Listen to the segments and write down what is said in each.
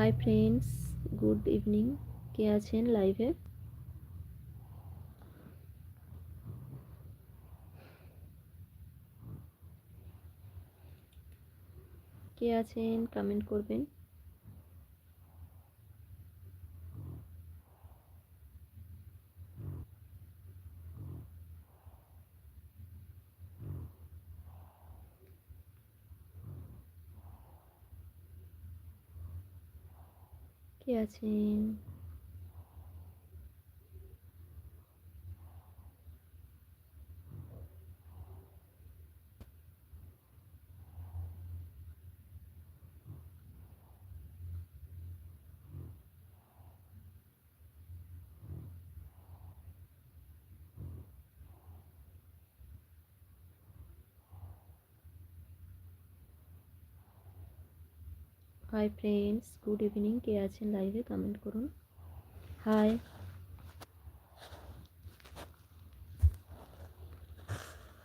High friends good evening কে আছেন লাইভে কে আছেন? কমেন্ট করবেন। কে আছেন হাই ফ্রেন্ডস গুড ইভিনিং কে আছেন লাইভে কমেন্ট করুন। হাই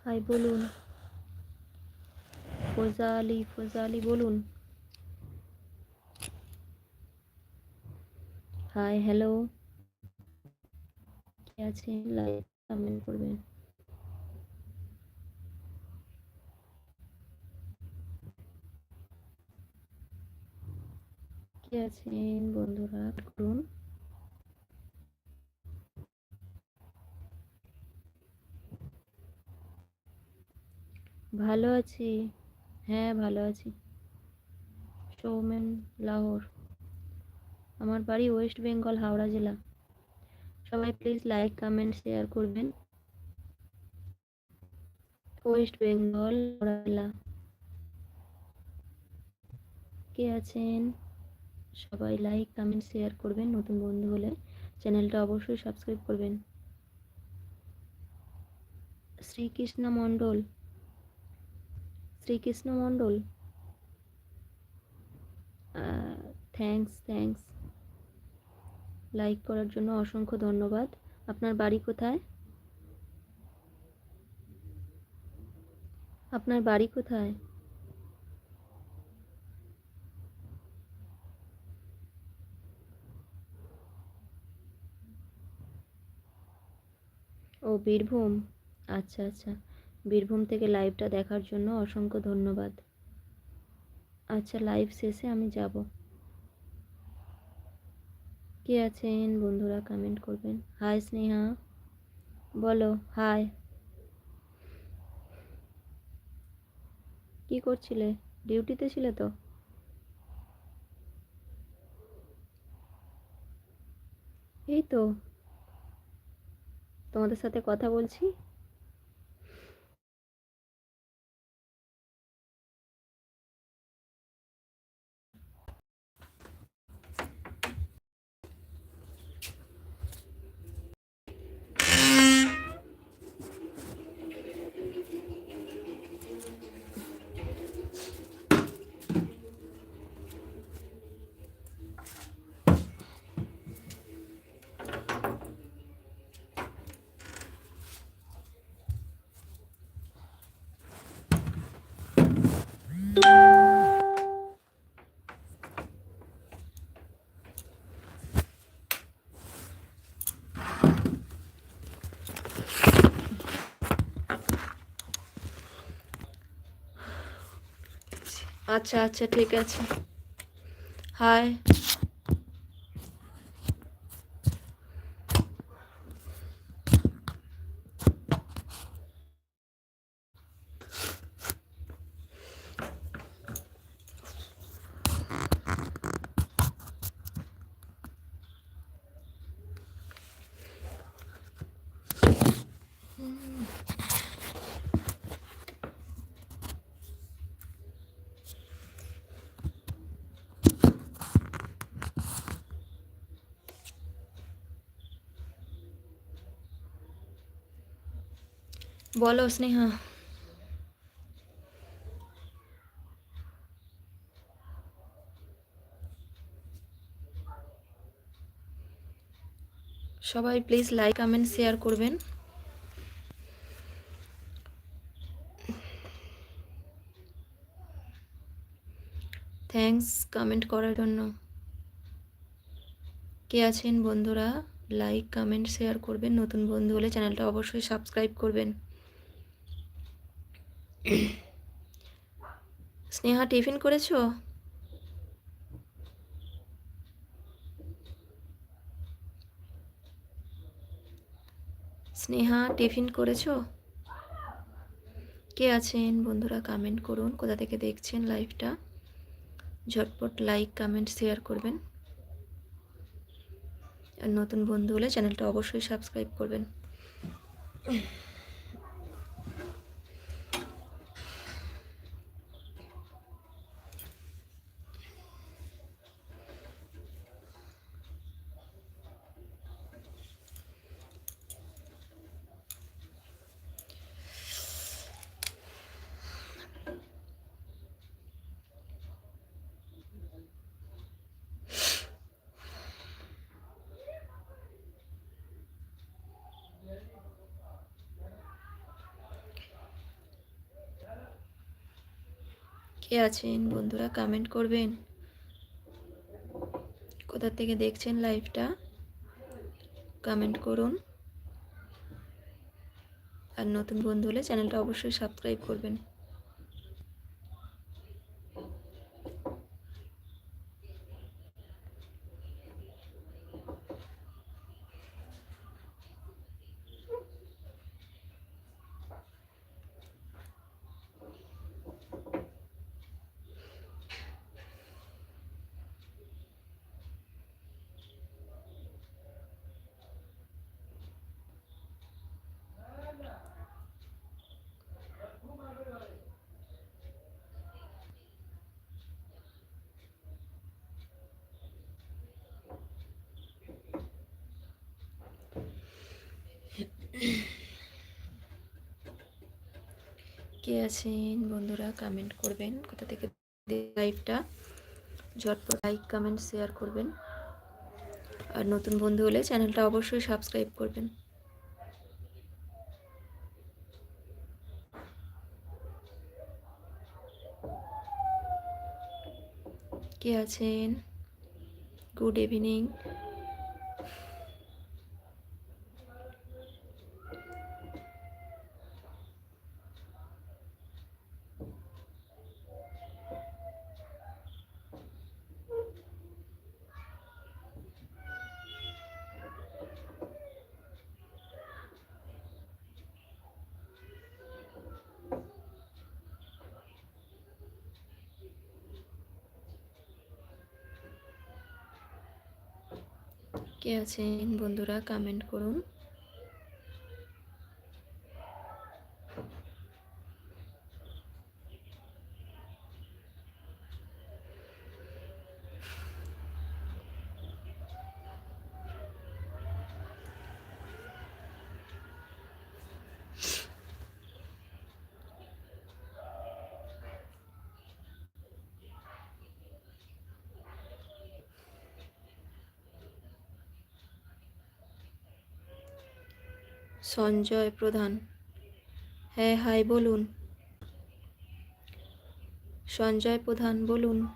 হাই বলুন। ফোজা আলী ফোজা আলী বলুন। হাই হ্যালো কে আছেন লাইভ কমেন্ট করবেন। কে আছেন বন্ধুরা? করুন ভালো আছি। হ্যাঁ ভালো আছি। সৌমেন লাহোর। আমার বাড়ি ওয়েস্ট বেঙ্গল, হাওড়া জেলা। সবাই প্লিজ লাইক কমেন্ট শেয়ার করবেন। ওয়েস্ট বেঙ্গল, হাওড়া জেলা। কে আছেন? সবাই লাইক কমেন্ট শেয়ার করবেন নতুন বন্ধু হলে। চ্যানেলটা অবশ্যই সাবস্ক্রাইব করবেন। Srikrishna Mondal. Srikrishna Mondal. Thanks thanks like করার জন্য অসংখ্য ধন্যবাদ। আপনার বাড়ি কোথায়? আপনার বাড়ি কোথায়? ও বীরভূম? আচ্ছা আচ্ছা। বীরভূম থেকে লাইভটা দেখার জন্য অসংখ্য ধন্যবাদ। আচ্ছা লাইভ শেষে আমি যাব। কে আছেন বন্ধুরা? কমেন্ট করবেন। হাই স্নেহা। বলো হাই কি করছিলে? ডিউটিতে ছিলে তো? এই তো। তোমাদের সাথে কথা বলছি। আচ্ছা আচ্ছা ঠিক আছে। হাই বলো স্নেহা। সবাই প্লিজ লাইক কমেন্ট শেয়ার করবেন। থ্যাঙ্কস কমেন্ট করার জন্য। কে আছেন বন্ধুরা? লাইক কমেন্ট শেয়ার করবেন। নতুন বন্ধু হলে চ্যানেলটা অবশ্যই সাবস্ক্রাইব করবেন। স্নেহা, টিফিন করেছ? স্নেহা, টিফিন করেছ? কে আছেন বন্ধুরা? কমেন্ট করুন। কোথা থেকে দেখছেন লাইভটা ঝটপট লাইক কমেন্ট শেয়ার করবেন। আর নতুন বন্ধু হলে চ্যানেলটা অবশ্যই সাবস্ক্রাইব করবেন। কে আছেন? বন্ধুরা কমেন্ট করবেন। কোথা থেকে দেখছেন লাইভটা কমেন্ট করুন। আর নতুন বন্ধু হলে চ্যানেলটা অবশ্যই সাবস্ক্রাইব করবেন। কে আছেন বন্ধুরা? কমেন্ট করবেন। কোথা থেকে লাইভটা ঝটপট লাইক কমেন্ট শেয়ার করবেন। আর নতুন বন্ধু হলে চ্যানেলটা অবশ্যই সাবস্ক্রাইব করবেন। কে আছেন? গুড ইভিনিং কে আছেন বন্ধুরা কমেন্ট করুন। সঞ্জয় প্রধান। হ্যাঁ হাই, বলুন। সঞ্জয় প্রধান, বলুন।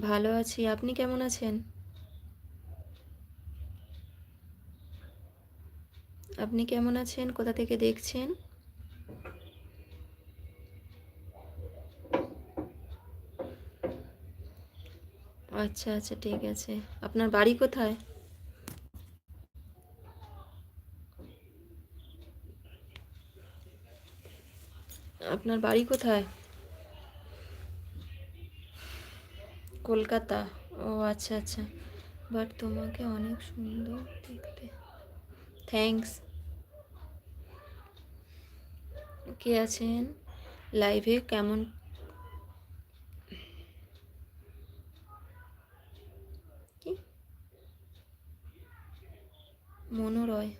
ভালো আছি, আপনি কেমন আছেন? আপনি কেমন আছেন? কোথা থেকে দেখছেন? আচ্ছা আচ্ছা ঠিক আছে। আপনার বাড়ি কোথায়? আপনার বাড়ি কোথায়? কলকাতা। ও আচ্ছা আচ্ছা। বাট তোমাকে অনেক সুন্দর দেখতে। থ্যাঙ্কস কে আছেন? লাইভে কেমন মনোরয়।